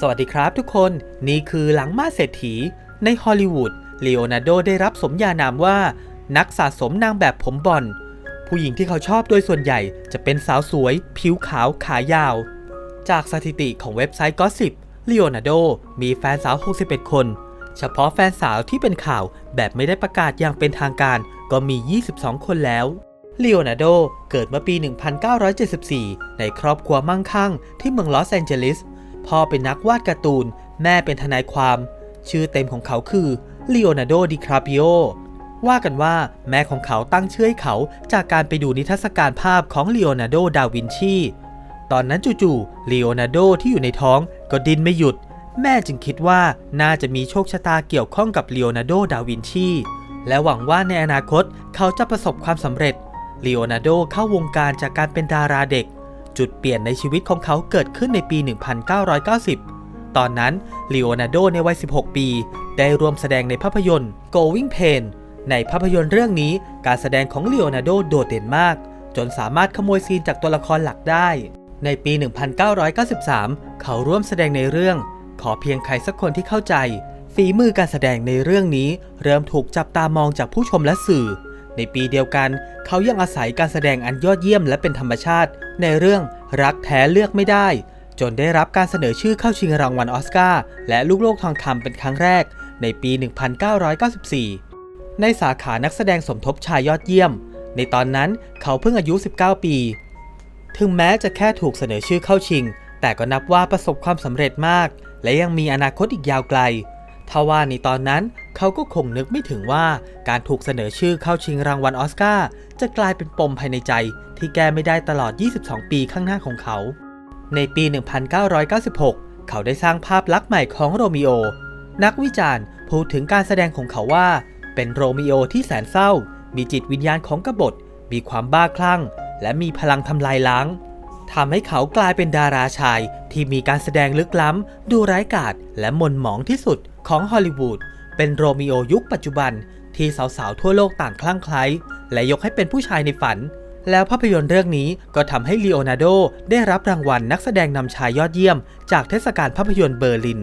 สวัสดีครับทุกคน นี่คือหลังมาเศรษฐี ในฮอลลีวูดเลโอนาร์โดได้รับสมญานามว่า นักสะสมนางแบบผมบอล ผู้หญิงที่เขาชอบโดยส่วนใหญ่จะเป็นสาวสวย ผิวขาวขายาว จากสถิติของเว็บไซต์ก็สิบเลโอนาร์โดมีแฟนสาว 61 คน เฉพาะแฟนสาวที่เป็นข่าวแบบไม่ได้ประกาศอย่างเป็นทางการ ก็มี 22 คนแล้วเลโอนาร์โดเกิดเมื่อปี 1974 ในครอบครัวมั่งคั่งที่เมืองลอสแอนเจลิส พ่อเป็นนักวาดการ์ตูน แม่เป็นทนายความ ชื่อเต็มของเขาคือลีโอนาร์โด ดิคาปิโอ ว่ากันว่าแม่ของเขาตั้งชื่อให้เขาจากการไปดูนิทรรศการภาพของลีโอนาร์โด ดาวินชี ตอนนั้นจู่ๆลีโอนาร์โดที่อยู่ในท้องก็ดิ้นไม่หยุด แม่จึงคิดว่าน่าจะมีโชคชะตาเกี่ยวข้องกับลีโอนาร์โด ดาวินชี และหวังว่าในอนาคตเขาจะประสบความสำเร็จลีโอนาร์โดเข้าวงการจากการเป็นดาราเด็ก จุดเปลี่ยนในชีวิตของเขาเกิดขึ้นในปี 1990 ตอนนั้นลีโอนาร์โดในวัย 16 ปี ได้ร่วมแสดงในภาพยนตร์ Going Pain ในภาพยนตร์เรื่องนี้การแสดงของลีโอนาร์โดโดดเด่นมาก จนสามารถขโมยซีนจากตัวละครหลักได้ ในปี 1993 เขาร่วมแสดงในเรื่อง ขอเพียงใครสักคนที่เข้าใจ ฝีมือการแสดงในเรื่องนี้ เริ่มถูกจับตามองจากผู้ชมและสื่อ ในปีเดียวกัน เขายังอาศัยการแสดงอันยอดเยี่ยมและเป็นธรรมชาติ ในเรื่องรักแท้เลือกไม่ได้ จนได้รับการเสนอชื่อเข้าชิงรางวัลออสการ์และลูกโลกทองคำเป็นครั้งแรก ในปี 1994 ในสาขานักแสดงสมทบชายยอดเยี่ยม ในตอนนั้นเขาเพิ่งอายุ 19 ปี ถึงแม้จะแค่ถูกเสนอชื่อเข้าชิง แต่ก็นับว่าประสบความสำเร็จมาก และยังมีอนาคตอีกยาวไกล ทว่าในตอนนั้นเขาก็คงนึกไม่ถึงว่าการถูกเสนอชื่อเข้าชิงรางวัลออสการ์จะกลายเป็นปมภายในใจ ที่แก้ไม่ได้ตลอด 22 ปีข้างหน้าของเขา ในปี 1996 เขาได้สร้างภาพลักษณ์ใหม่ของโรมิโอ นักวิจารณ์พูดถึงการแสดงของเขาว่า เป็นโรมิโอที่แสนเศร้า มีจิตวิญญาณของกบฏ มีความบ้าคลั่ง และมีพลังทำลายล้างทำให้เขากลายเป็นดาราชายที่มีการแสดงลึกล้ำ ดูร้ายกาจและหม่นหมองที่สุด ของฮอลลีวูดเป็นโรมิโอยุคปัจจุบันที่สาวๆ ทั่วโลกต่างคลั่งไคล้และยกให้เป็นผู้ชายในฝัน แล้วภาพยนตร์เรื่องนี้ก็ทำให้ลีโอนาร์โดได้รับรางวัลนักแสดงนำชายยอดเยี่ยม จากเทศกาลภาพยนตร์เบอร์ลิน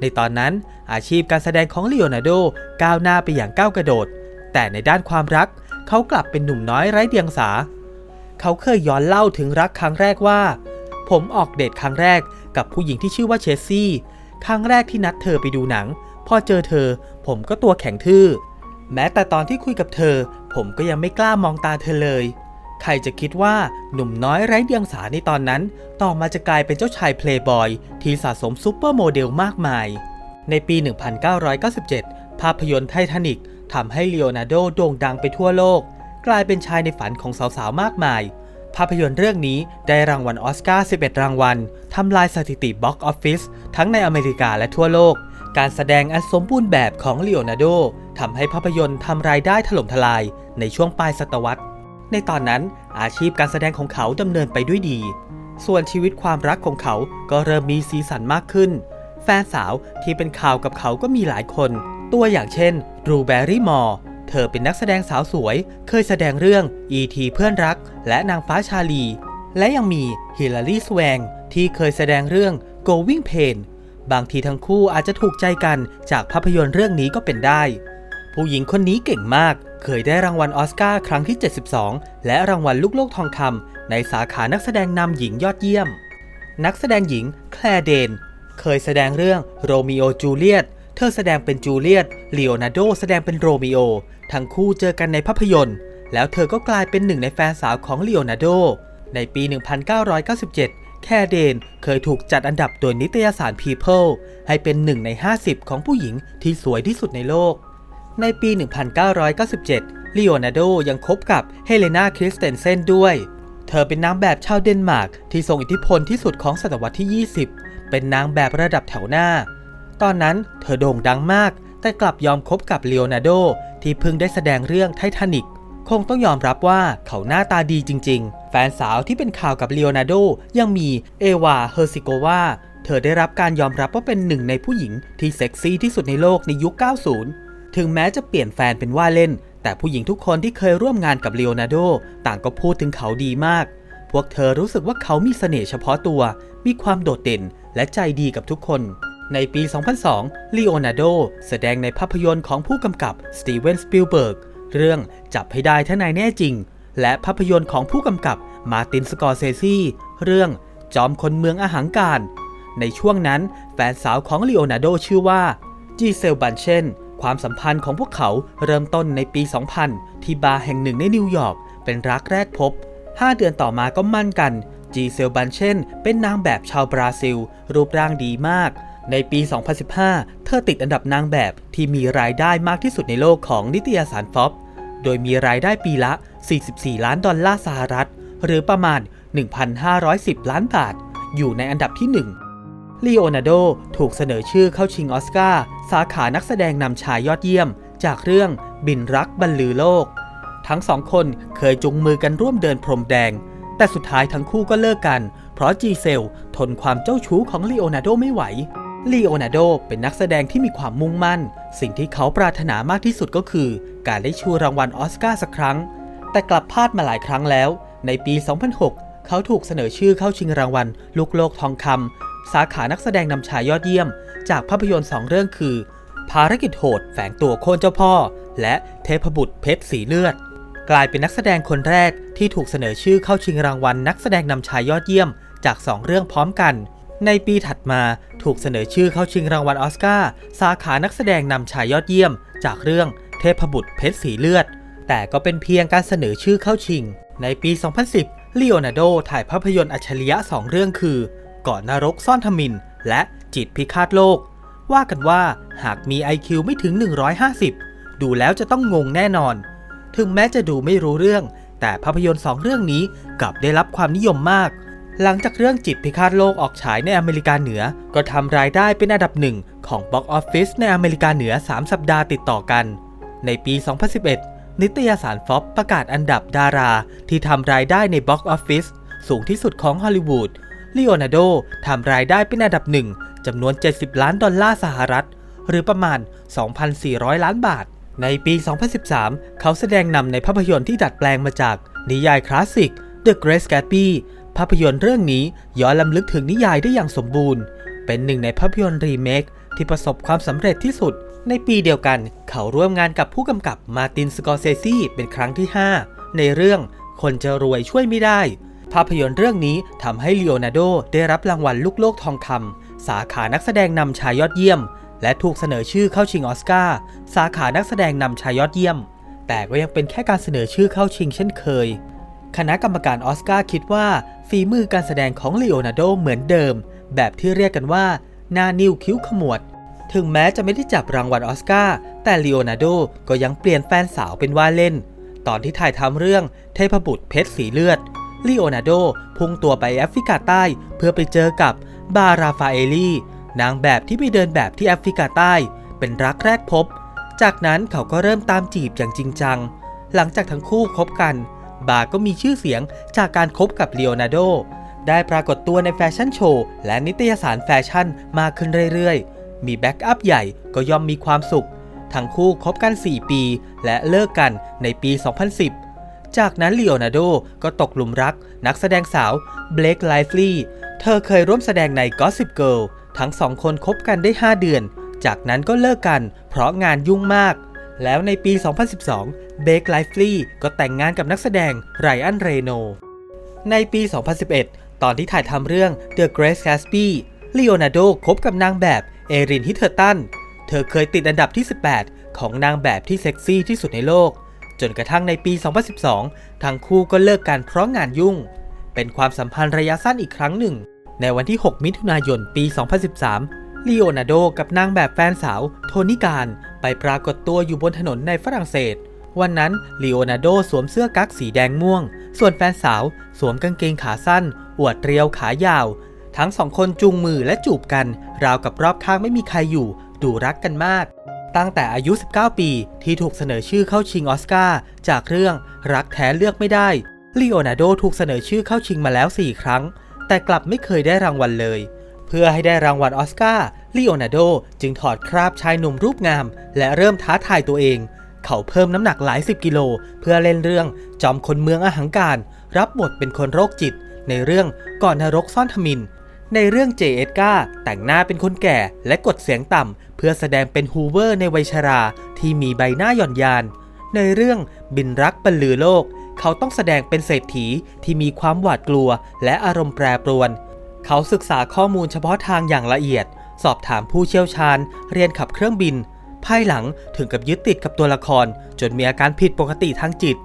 ในตอนนั้นอาชีพการแสดงของลีโอนาร์โดก้าวหน้าไปอย่างก้าวกระโดด แต่ในด้านความรักเขากลับเป็นหนุ่มน้อยไร้เดียงสา เขาเคยย้อนเล่าถึงรักครั้งแรกว่า ผมออกเดทครั้งแรกกับผู้หญิงที่ชื่อว่าเชสซี่ ครั้งแรกที่นัดเธอไปดูหนัง พอเจอเธอ ผมก็ตัวแข็งทื่อ แม้แต่ตอนที่คุยกับเธอ ผมก็ยังไม่กล้ามองตาเธอเลย ใครจะคิดว่าหนุ่มน้อยไร้เดียงสาในตอนนั้น ต่อมาจะกลายเป็นเจ้าชายเพลย์บอยที่สะสมซูเปอร์โมเดลมากมาย ในปี 1997 ภาพยนตร์ไททานิกทำให้ลีโอนาร์โดโด่งดังไปทั่วโลก กลายเป็นชายในฝันของสาวๆมากมาย ภาพยนตร์เรื่องนี้ได้รางวัลออสการ์ 11 รางวัล ทำลายสถิติบ็อกออฟฟิศทั้งในอเมริกาและทั่วโลก การแสดงอันสมบูรณ์แบบของลีโอนาร์โดทำให้ภาพยนตร์ทำรายได้ถล่มทลายในช่วงปลายศตวรรษ ในตอนนั้นอาชีพการแสดงของเขาดำเนินไปด้วยดี ส่วนชีวิตความรักของเขาก็เริ่มมีสีสันมากขึ้น แฟนสาวที่เป็นข่าวกับเขาก็มีหลายคน ตัวอย่างเช่น รูแบรี่มอร์ เธอเป็นนักแสดงสาวสวย เคยแสดงเรื่อง E.T. เพื่อนรัก และนางฟ้าชาลี และยังมีฮิลลารีสแวงที่เคยแสดงเรื่อง Going Pain บางทีทั้งคู่อาจจะถูกใจกันจากภาพยนตร์เรื่องนี้ก็เป็นได้ ผู้หญิงคนนี้เก่งมาก เคยได้รางวัลออสการ์ครั้งที่ 72 และรางวัลลูกโลกทองคำในสาขานักแสดงนำหญิงยอดเยี่ยม นักแสดงหญิงแคลร์เดน เคยแสดงเรื่องโรมิโอจูเลียต ธอแสดงเป็นจูเลียตลีโอนาร์โดแสดงเป็นโรมิโอ ทั้งคู่เจอกันในภาพยนตร์ แล้วเธอก็กลายเป็นหนึ่งในแฟนสาวของลีโอนาร์โด ในปี 1997 แคเดนเคยถูกจัดอันดับโดยนิตยสาร People ให้เป็นหนึ่งใน 50 ของผู้หญิงที่สวยที่สุดในโลก ในปี 1997 ลีโอนาร์โดยังคบกับเฮเลนาคริสเตนเซนด้วย เธอเป็นนางแบบชาวเดนมาร์กที่ทรงอิทธิพลที่สุดของศตวรรษที่ 20 เป็นนางแบบระดับแถวหน้า ตอนนั้นเธอโด่งดังมาก แต่กลับยอมคบกับเลโอนาร์โดที่เพิ่งได้แสดงเรื่องไททานิกคงต้องยอมรับว่าเขาหน้าตาดีจริง ๆ แฟนสาวที่เป็นข่าวกับเลโอนาร์โดยังมีเอวา เฮอร์ซิโกวา เธอได้รับการยอมรับว่าเป็นหนึ่งในผู้หญิงที่เซ็กซี่ที่สุดในโลกในยุค 90 ถึงแม้จะเปลี่ยนแฟนเป็นว่าเล่น แต่ผู้หญิงทุกคนที่เคยร่วมงานกับเลโอนาร์โดต่างก็พูดถึงเขาดีมาก พวกเธอรู้สึกว่าเขามีเสน่ห์เฉพาะตัว มีความโดดเด่นและใจดีกับทุกคน ในปี 2002 ลีโอนาร์โดแสดงในภาพยนตร์ของผู้กำกับสตีเวนสปิลเบิร์ก เรื่องจับให้ได้ถ้านายแน่จริง และภาพยนตร์ของผู้กำกับมาร์ตินสกอร์เซซีเรื่องจอมคนเมืองอาหังการ ในช่วงนั้นแฟนสาวของลีโอนาร์โดชื่อว่าจีเซลบันเชนความสัมพันธ์ของพวกเขาเริ่มต้นในปี 2000 ที่บาร์แห่งหนึ่งในนิวยอร์กเป็นรักแรกพบ 5 เดือนต่อมาก็มั่นกันจีเซลบันเชนเป็นนางแบบชาวบราซิล รูปร่างดีมาก ในปี 2015 เธอติดอันดับนางแบบที่มีรายได้มากที่สุดในโลกของนิตยสารฟอบโดยมีรายได้ปีละ 44 ล้านดอลลาร์สหรัฐ หรือประมาณ 1,510 ล้านบาท อยู่ในอันดับที่ 1 ลีโอนาร์โดถูกเสนอชื่อเข้าชิงออสการ์สาขานักแสดงนำชายยอดเยี่ยม จากเรื่องบินรักบรรลือโลก ทั้งสองคนเคยจุงมือกันร่วมเดินพรมแดง แต่สุดท้ายทั้งคู่ก็เลิกกัน เพราะจีเซลทนความเจ้าชู้ของลีโอนาร์โดไม่ไหว ลีโอนาร์โดเป็นนักแสดงที่มีความมุ่งมั่น สิ่งที่เขาปรารถนามากที่สุดก็คือ การได้ชูรางวัลออสการ์สักครั้ง แต่กลับพลาดมาหลายครั้งแล้ว ในปี 2006 เขาถูกเสนอชื่อเข้าชิงรางวัล ลูกโลกทองคำสาขานักแสดงนำชายยอดเยี่ยม จากภาพยนตร์สองเรื่องคือ ภารกิจโหดแฝงตัวโค่นเจ้าพ่อ และเทพบุตรเพชรสีเลือด กลายเป็นนักแสดงคนแรกที่ถูกเสนอชื่อเข้าชิงรางวัล นักแสดงนำชายยอดเยี่ยม จาก2เรื่องพร้อมกัน ในปีถัดมาถูกเสนอชื่อเข้าชิงรางวัลออสการ์สาขานักแสดงนำชายยอดเยี่ยม จากเรื่องเทพบุตรเพชรสีเลือด แต่ก็เป็นเพียงการเสนอชื่อเข้าชิง ในปี 2010ลีโอนาร์โดถ่ายภาพยนตร์อัจฉริยะ 2 เรื่องคือเกาะนรกซ่อนทมิน และจิตพิฆาตโลก ว่ากันว่าหากมี IQ ไม่ถึง 150 ดูแล้วจะต้องงงแน่นอน ถึงแม้จะดูไม่รู้เรื่อง แต่ภาพยนตร์สองเรื่องนี้กลับได้รับความนิยมมาก หลังจากเรื่องจิตพิฆาตโลกออกฉายในอเมริกาเหนือ ก็ทำรายได้เป็นอันดับหนึ่งของบ็อกออฟฟิศในอเมริกาเหนือ 3 สัปดาห์ติดต่อกัน ในปี 2011 นิตยสารฟอบประกาศอันดับดาราที่ทำรายได้ในบ็อกออฟฟิศสูงที่สุดของฮอลลีวูดลีโอนาร์โดทำรายได้เป็นอันดับหนึ่งจำนวน 70 ล้านดอลลาร์สหรัฐ หรือประมาณ 2,400 ล้านบาท ในปี 2013 เขาแสดงนำในภาพยนตร์ที่ดัดแปลงมาจากนิยายคลาสสิก The Great Gatsby ภาพยนตร์เรื่องนี้ย้อนลำลึกถึงนิยายได้อย่างสมบูรณ์ เป็นหนึ่งในภาพยนตร์รีเมคที่ประสบความสำเร็จที่สุด ในปีเดียวกัน เขาร่วมงานกับผู้กำกับมาตินสกอร์เซซีเป็นครั้งที่ 5 ในเรื่องคนจะรวยช่วยไม่ได้ ภาพยนตร์เรื่องนี้ทำให้ลีโอนาร์โดได้รับรางวัลลูกโลกทองคำสาขานักแสดงนำชายยอดเยี่ยม และถูกเสนอชื่อเข้าชิงออสการ์สาขานักแสดงนำชายยอดเยี่ยม แต่ก็ยังเป็นแค่การเสนอชื่อเข้าชิงเช่นเคย คณะกรรมการออสการ์คิดว่า ฝีมือการแสดงของลีโอนาร์โดเหมือนเดิม แบบที่เรียกกันว่าหน้านิ้วคิ้วขมวด ถึงแม้จะไม่ได้จับรางวัลออสการ์แต่ลีโอนาร์โดก็ยังเปลี่ยนแฟนสาวเป็นว่าเล่น ตอนที่ถ่ายทำเรื่องเทพบุตรเพชรสีเลือดลีโอนาร์โดพุ่งตัวไปแอฟริกาใต้เพื่อไปเจอกับบาราฟาเอลีนางแบบที่ไปเดินแบบที่แอฟริกาใต้ เป็นรักแรกพบ จากนั้นเขาก็เริ่มตามจีบอย่างจริงจัง หลังจากทั้งคู่คบกัน บาร์ก็มีชื่อเสียงจากการคบกับเลโอนาร์โด ได้ปรากฏตัวในแฟชั่นโชว์และนิตยสารแฟชั่นมากขึ้นเรื่อยๆ มีแบ็กอัพใหญ่ก็ย่อมมีความสุข ทั้งคู่คบกัน 4 ปี และเลิกกันในปี 2010 จากนั้นเลโอนาร์โดก็ตกหลุมรักนักแสดงสาวเบล k ไลฟ์ลีย์เธอเคยร่วมแสดงใน Gossip Girl ทั้งสองคนคบกันได้ 5 เดือน จากนั้นก็เลิกกัน เพราะงานยุ่งมาก แล้วในปี 2012 เบคไลฟ์ลีก็แต่งงานกับนักแสดงไรอันเรโน ในปี 2011 ตอนที่ถ่ายทำเรื่อง The Great Gatsby ลีโอนาร์โดคบกับนางแบบเอรินฮิเทอร์ตัน เธอเคยติดอันดับที่ 18 ของนางแบบที่เซ็กซี่ที่สุดในโลก จนกระทั่งในปี 2012 ทั้งคู่ก็เลิกกันเพราะงานยุ่ง เป็นความสัมพันธ์ระยะสั้นอีกครั้งหนึ่ง ในวันที่ 6 มิถุนายน ปี 2013 ลีโอนาร์โดกับนางแบบแฟนสาว โทนิการไปปรากฏตัวอยู่บนถนนในฝรั่งเศส วันนั้นลีโอนาร์โดสวมเสื้อกั๊กสีแดงม่วง ส่วนแฟนสาวสวมกางเกงขาสั้น อวดเรียวขายาว ทั้งสองคนจูงมือและจูบกัน ราวกับรอบข้างไม่มีใครอยู่ ดูรักกันมาก ตั้งแต่อายุ 19 ปี ที่ถูกเสนอชื่อเข้าชิงออสการ์จากเรื่องรักแท้เลือกไม่ได้ลีโอนาร์โดถูกเสนอชื่อเข้าชิงมาแล้ว 4 ครั้ง แต่กลับไม่เคยได้รางวัลเลย เพื่อให้ได้รางวัลออสการ์ลีโอนาร์โดจึงถอดคราบชายหนุ่มรูปงาม และเริ่มท้าทายตัวเอง เขาเพิ่มน้ำหนักหลายสิบกิโล เพื่อเล่นเรื่องจอมคนเมืองอาหังการ รับบทเป็นคนโรคจิต ในเรื่องก่อนนรกซ่อนทมิน ในเรื่องเจเอ็ดกาแต่งหน้าเป็นคนแก่และกดเสียงต่ำ เพื่อแสดงเป็นฮูเวอร์ในวัยชราที่มีใบหน้าหย่อนยาน ในเรื่องบินรักบรรลือโลก เขาต้องแสดงเป็นเศรษฐีที่มีความหวาดกลัวและอารมณ์แปรปรวน เขาศึกษาข้อมูลเฉพาะทางอย่างละเอียด สอบถามผู้เชี่ยวชาญ เรียนขับเครื่องบิน ภายหลังถึงกับยึดติดกับตัวละคร จนมีอาการผิดปกติทางจิต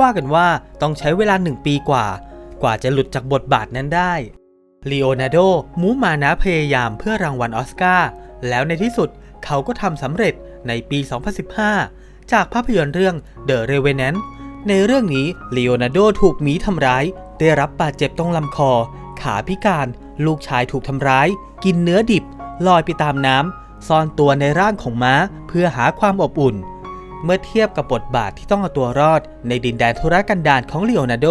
ว่ากันว่าต้องใช้เวลาหนึ่งปีกว่า กว่าจะหลุดจากบทบาทนั้นได้ลีโอนาร์โดมูมานะพยายามเพื่อรางวัลออสการ์แล้วในที่สุดเขาก็ทำสำเร็จในปี 2015 จากภาพยนตร์เรื่อง The Revenant ในเรื่องนี้ลีโอนาร์โดถูกหมีทำร้าย ได้รับบาดเจ็บตรงลำคอ ขาพิการ ลูกชายถูกทำร้าย กินเนื้อดิบ ลอยไปตามน้ำซ่อนตัวในร่างของม้าเพื่อหาความอบอุ่น เมื่อเทียบกับบทบาทที่ต้องเอาตัวรอด ในดินแดนธุรกันดารของลีโอนาร์โด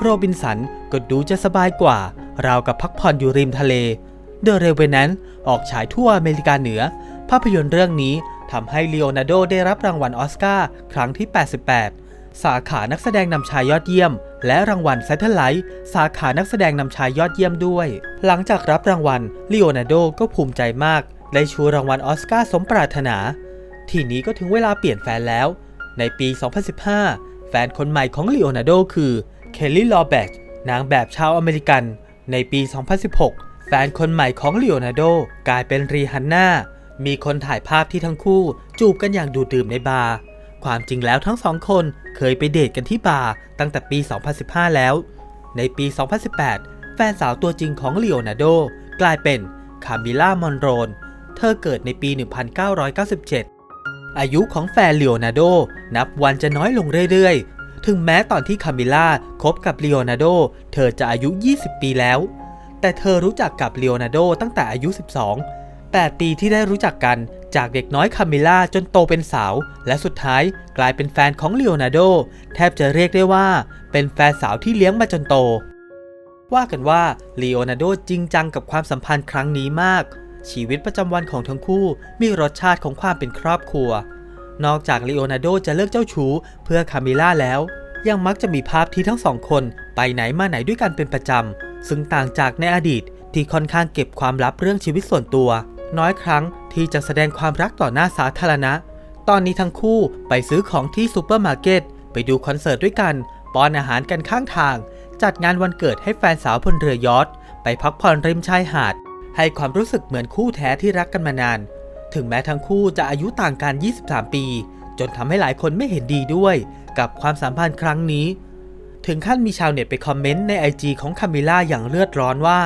โรบินสันก็ดูจะสบายกว่า ราวกับพักผ่อนอยู่ริมทะเลเดอะเรเวนั้นออกฉายทั่วอเมริกาเหนือ ภาพยนตร์เรื่องนี้ทำให้ลีโอนาร์โดได้รับรางวัลออสการ์ครั้งที่ 88 สาขานักแสดงนำชายยอดเยี่ยม และรางวัลแซทเทไลท์สาขานักแสดงนำชายยอดเยี่ยมด้วย หลังจากรับรางวัลลีโอนาร์โดก็ภูมิใจมาก ได้ชูรางวัลออสการ์สมปรารถนา ทีนี้ก็ถึงเวลาเปลี่ยนแฟนแล้ว ในปี 2015 แฟนคนใหม่ของลีโอนาร์โดคือเคลลี่ลอแบกนางแบบชาวอเมริกัน ในปี 2016 แฟนคนใหม่ของลีโอนาร์โดกลายเป็นรีฮันน่ามีคนถ่ายภาพที่ทั้งคู่จูบกันอย่างดูดดื่มในบาร์ ความจริงแล้วทั้งสองคนเคยไปเดทกันที่บาร์ตั้งแต่ปี 2015 แล้ว ในปี 2018 แฟนสาวตัวจริงของลีโอนาร์โดกลายเป็นคามิล่ามอนโรน เธอเกิดในปี 1997 อายุของแฟนลีโอนาร์โดนับวันจะน้อยลงเรื่อยๆ ถึงแม้ตอนที่คามิล่าคบกับลีโอนาร์โดเธอจะอายุ 20 ปีแล้ว แต่เธอรู้จักกับลีโอนาร์โดตั้งแต่อายุ 12 8 ปีที่ได้รู้จักกัน จากเด็กน้อยคามิล่าจนโตเป็นสาว และสุดท้ายกลายเป็นแฟนของเลโอนาร์โด แทบจะเรียกได้ว่า เป็นแฟนสาวที่เลี้ยงมาจนโต ว่ากันว่าเลโอนาร์โดจริงจังกับความสัมพันธ์ครั้งนี้มาก ชีวิตประจำวันของทั้งคู่มีรสชาติของความเป็นครอบครัว นอกจากเลโอนาร์โดจะเลิกเจ้าชู้เพื่อคามิล่าแล้ว ยังมักจะมีภาพที่ทั้งสองคนไปไหนมาไหนด้วยกันเป็นประจำซึ่งต่างจากในอดีตที่ค่อนข้างเก็บความลับเรื่องชีวิตส่วนตัว น้อยครั้งที่จะแสดงความรักต่อหน้าสาธารณะ ตอนนี้ทั้งคู่ไปซื้อของที่ซูเปอร์มาร์เก็ต ไปดูคอนเสิร์ตด้วยกัน ป้อนอาหารกันข้างทาง จัดงานวันเกิดให้แฟนสาวบนเรือยอทไปพักผ่อนริมชายหาด ให้ความรู้สึกเหมือนคู่แท้ที่รักกันมานาน ถึงแม้ทั้งคู่จะอายุต่างกัน 23 ปี จนทำให้หลายคนไม่เห็นดีด้วย กับความสัมพันธ์ครั้งนี้ ถึงขั้นมีชาวเน็ตไปคอมเมนต์ในไอจีของคามิล่าอย่างเลือดร้อนว่า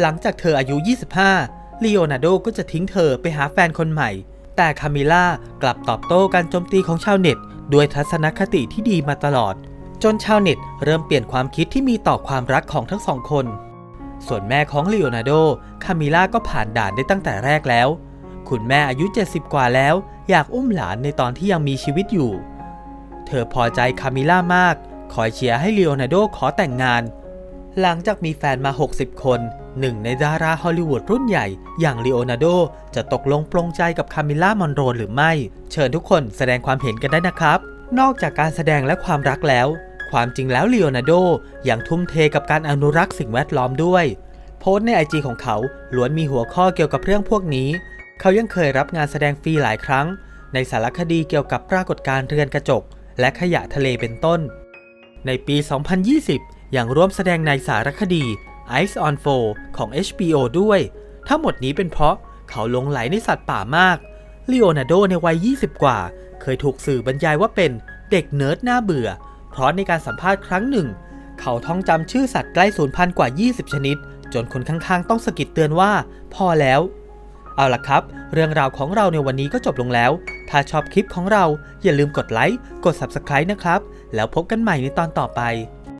หลังจากเธออายุ 25 ลีโอนาร์โดก็จะทิ้งเธอไปหาแฟนคนใหม่ แต่คามิล่ากลับตอบโต้การโจมตีของชาวเน็ต ด้วยทัศนคติที่ดีมาตลอด จนชาวเน็ตเริ่มเปลี่ยนความคิดที่มีต่อความรักของทั้งสองคน ส่วนแม่ของลีโอนาร์โดคามิล่าก็ผ่านด่านได้ตั้งแต่แรกแล้ว คุณแม่อายุ 70 กว่าแล้ว อยากอุ้มหลานในตอนที่ยังมีชีวิตอยู่ เธอพอใจคามิล่ามาก คอยเชียร์ให้ลีโอนาร์โดขอแต่งงาน หลังจากมีแฟนมา 60 คน หนึ่งในดาราฮอลลีวูดรุ่นใหญ่ อย่างลีโอนาร์โด จะตกลงปลงใจกับคามิล่ามอนโรหรือไม่ เชิญทุกคนแสดงความเห็นกันได้นะครับ นอกจากการแสดงและความรักแล้ว ความจริงแล้วลีโอนาร์โดยังทุ่มเทกับการอนุรักษ์สิ่งแวดล้อมด้วย โพสต์ในไอจีของเขาล้วนมีหัวข้อเกี่ยวกับเรื่องพวกนี้ เขายังเคยรับงานแสดงฟรีหลายครั้ง ในสารคดีเกี่ยวกับปรากฏการณ์เรือนกระจก และขยะทะเลเป็นต้น ในปี 2020 อย่างร่วมแสดงในสารคดี Ice on 4 ของ HBO ด้วย ทั้งหมดนี้เป็นเพราะเขาหลงไหลในสัตว์ป่ามากลีโอนาร์โดในวัย 20 กว่า เคยถูกสื่อบรรยายว่าเป็นเด็กเนิร์ดหน้าเบื่อ เพราะในการสัมภาษณ์ครั้งหนึ่ง เขาท่องจำชื่อสัตว์ใกล้สูญพันธุ์กว่า 20 ชนิด จนคนข้างๆ ต้องสะกิดเตือนว่า พอแล้ว เอาล่ะครับ เรื่องราวของเราในวันนี้ก็จบลงแล้ว ถ้าชอบคลิปของเราอย่าลืมกดไลค์ กด Subscribe นะครับ แล้วพบกันใหม่ในตอนต่อไป